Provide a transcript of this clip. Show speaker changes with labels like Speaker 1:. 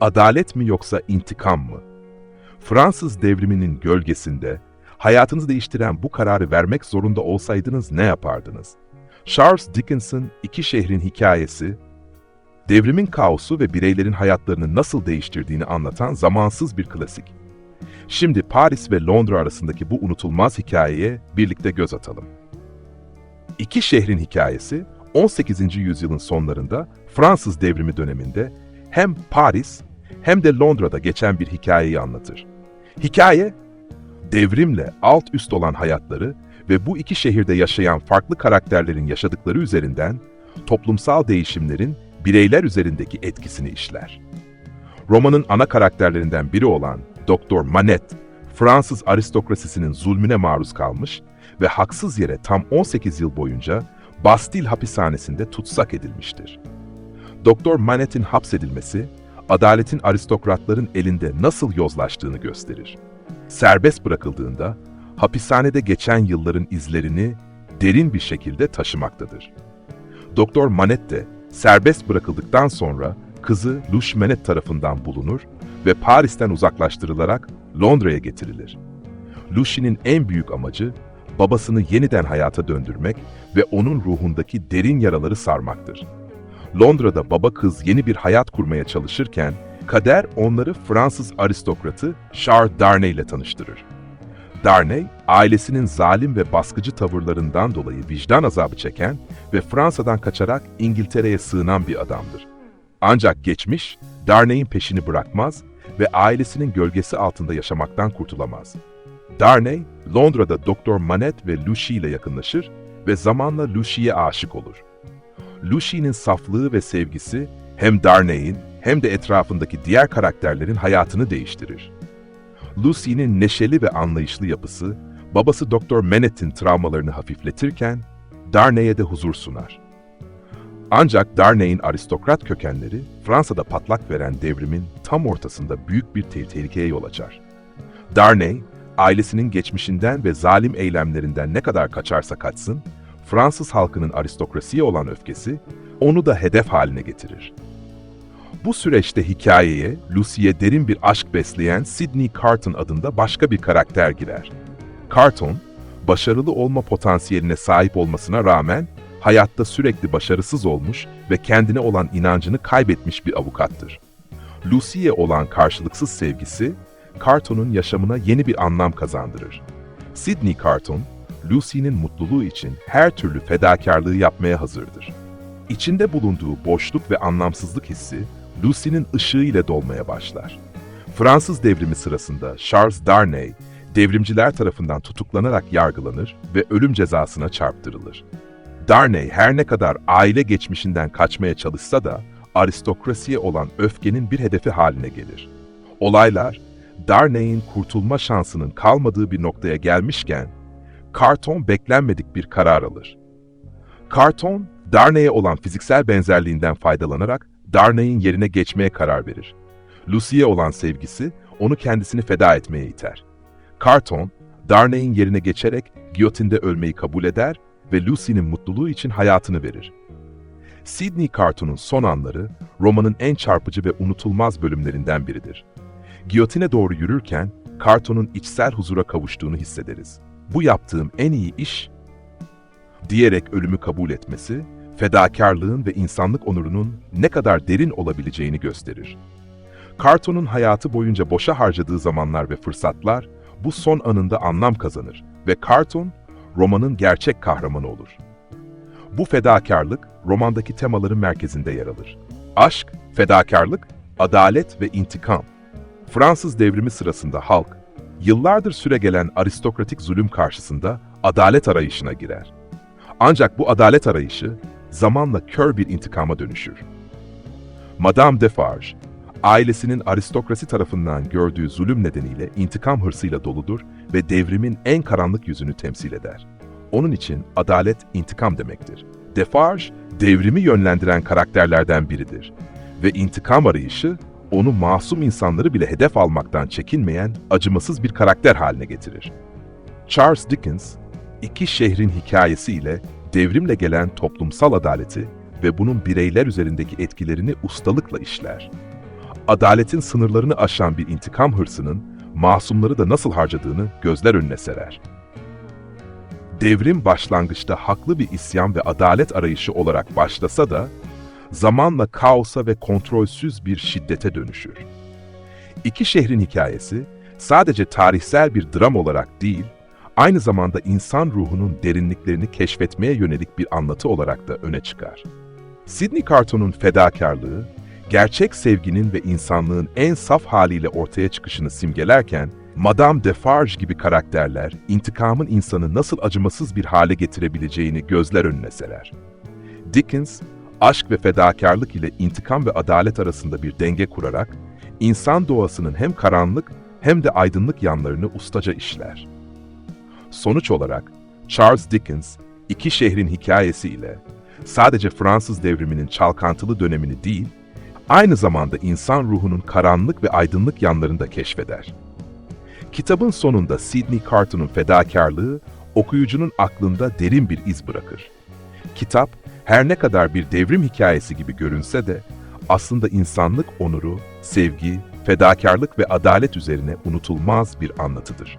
Speaker 1: Adalet mi yoksa intikam mı? Fransız devriminin gölgesinde hayatınızı değiştiren bu kararı vermek zorunda olsaydınız ne yapardınız? Charles Dickens'ın İki Şehrin Hikayesi, devrimin kaosu ve bireylerin hayatlarını nasıl değiştirdiğini anlatan zamansız bir klasik. Şimdi Paris ve Londra arasındaki bu unutulmaz hikayeye birlikte göz atalım. İki şehrin hikayesi 18. yüzyılın sonlarında Fransız devrimi döneminde hem Paris hem de Londra'da geçen bir hikayeyi anlatır. Hikaye, devrimle alt üst olan hayatları ve bu iki şehirde yaşayan farklı karakterlerin yaşadıkları üzerinden toplumsal değişimlerin bireyler üzerindeki etkisini işler. Romanın ana karakterlerinden biri olan Doktor Manet, Fransız aristokrasisinin zulmüne maruz kalmış ve haksız yere tam 18 yıl boyunca Bastille hapishanesinde tutsak edilmiştir. Doktor Manet'in hapsedilmesi, adaletin aristokratların elinde nasıl yozlaştığını gösterir. Serbest bırakıldığında, hapishanede geçen yılların izlerini derin bir şekilde taşımaktadır. Doktor Manet de serbest bırakıldıktan sonra kızı Lush Manet tarafından bulunur ve Paris'ten uzaklaştırılarak Londra'ya getirilir. Lucy'nin en büyük amacı babasını yeniden hayata döndürmek ve onun ruhundaki derin yaraları sarmaktır. Londra'da baba kız yeni bir hayat kurmaya çalışırken kader onları Fransız aristokratı Charles Darnay ile tanıştırır. Darnay, ailesinin zalim ve baskıcı tavırlarından dolayı vicdan azabı çeken ve Fransa'dan kaçarak İngiltere'ye sığınan bir adamdır. Ancak geçmiş, Darnay'in peşini bırakmaz ve ailesinin gölgesi altında yaşamaktan kurtulamaz. Darnay, Londra'da Doktor Manet ve Lucy ile yakınlaşır ve zamanla Lucy'ye aşık olur. Lucy'nin saflığı ve sevgisi hem Darnay'in hem de etrafındaki diğer karakterlerin hayatını değiştirir. Lucy'nin neşeli ve anlayışlı yapısı, babası Doktor Manet'in travmalarını hafifletirken, Darnay'e de huzur sunar. Ancak Darnay'in aristokrat kökenleri, Fransa'da patlak veren devrimin tam ortasında büyük bir te- tehlikeye yol açar. Darnay, ailesinin geçmişinden ve zalim eylemlerinden ne kadar kaçarsa kaçsın, Fransız halkının aristokrasiye olan öfkesi onu da hedef haline getirir. Bu süreçte hikayeye, Lucy'ye derin bir aşk besleyen Sidney Carton adında başka bir karakter girer. Carton, başarılı olma potansiyeline sahip olmasına rağmen hayatta sürekli başarısız olmuş ve kendine olan inancını kaybetmiş bir avukattır. Lucy'ye olan karşılıksız sevgisi, Carton'un yaşamına yeni bir anlam kazandırır. Sidney Carton, Lucy'nin mutluluğu için her türlü fedakarlığı yapmaya hazırdır. İçinde bulunduğu boşluk ve anlamsızlık hissi, Lucy'nin ışığı ile dolmaya başlar. Fransız devrimi sırasında Charles Darnay, devrimciler tarafından tutuklanarak yargılanır ve ölüm cezasına çarptırılır. Darnay her ne kadar aile geçmişinden kaçmaya çalışsa da aristokrasiye olan öfkenin bir hedefi haline gelir. Olaylar, Darnay'in kurtulma şansının kalmadığı bir noktaya gelmişken, Carton beklenmedik bir karar alır. Carton, Darnay'e olan fiziksel benzerliğinden faydalanarak Darnay'in yerine geçmeye karar verir. Lucy'ye olan sevgisi onu kendisini feda etmeye iter. Carton, Darnay'in yerine geçerek giyotinde ölmeyi kabul eder ve Lucy'nin mutluluğu için hayatını verir. Sidney Carton'un son anları romanın en çarpıcı ve unutulmaz bölümlerinden biridir. Giyotine doğru yürürken Carton'un içsel huzura kavuştuğunu hissederiz. Bu yaptığım en iyi iş diyerek ölümü kabul etmesi, fedakarlığın ve insanlık onurunun ne kadar derin olabileceğini gösterir. Carton'un hayatı boyunca boşa harcadığı zamanlar ve fırsatlar bu son anında anlam kazanır ve Carton romanın gerçek kahramanı olur. Bu fedakarlık romandaki temaların merkezinde yer alır. Aşk, fedakarlık, adalet ve intikam. Fransız devrimi sırasında halk, yıllardır süregelen aristokratik zulüm karşısında adalet arayışına girer. Ancak bu adalet arayışı zamanla kör bir intikama dönüşür. Madame Defarge, ailesinin aristokrasi tarafından gördüğü zulüm nedeniyle intikam hırsıyla doludur ve devrimin en karanlık yüzünü temsil eder. Onun için adalet intikam demektir. Defarge, devrimi yönlendiren karakterlerden biridir ve intikam arayışı onu masum insanları bile hedef almaktan çekinmeyen acımasız bir karakter haline getirir. Charles Dickens, iki şehrin hikayesiyle devrimle gelen toplumsal adaleti ve bunun bireyler üzerindeki etkilerini ustalıkla işler. adaletin sınırlarını aşan bir intikam hırsının masumları da nasıl harcadığını gözler önüne serer. Devrim başlangıçta haklı bir isyan ve adalet arayışı olarak başlasa da, zamanla kaosa ve kontrolsüz bir şiddete dönüşür. İki şehrin hikayesi, sadece tarihsel bir dram olarak değil, aynı zamanda insan ruhunun derinliklerini keşfetmeye yönelik bir anlatı olarak da öne çıkar. Sidney Carton'un fedakarlığı, gerçek sevginin ve insanlığın en saf haliyle ortaya çıkışını simgelerken, Madame Defarge gibi karakterler, intikamın insanı nasıl acımasız bir hale getirebileceğini gözler önüne serer. Dickens, aşk ve fedakarlık ile intikam ve adalet arasında bir denge kurarak, insan doğasının hem karanlık hem de aydınlık yanlarını ustaca işler. Sonuç olarak, Charles Dickens, iki şehrin hikayesi ile sadece Fransız devriminin çalkantılı dönemini değil, aynı zamanda insan ruhunun karanlık ve aydınlık yanlarını da keşfeder. Kitabın sonunda Sidney Carton'un fedakarlığı okuyucunun aklında derin bir iz bırakır. Kitap her ne kadar bir devrim hikayesi gibi görünse de aslında insanlık onuru, sevgi, fedakarlık ve adalet üzerine unutulmaz bir anlatıdır.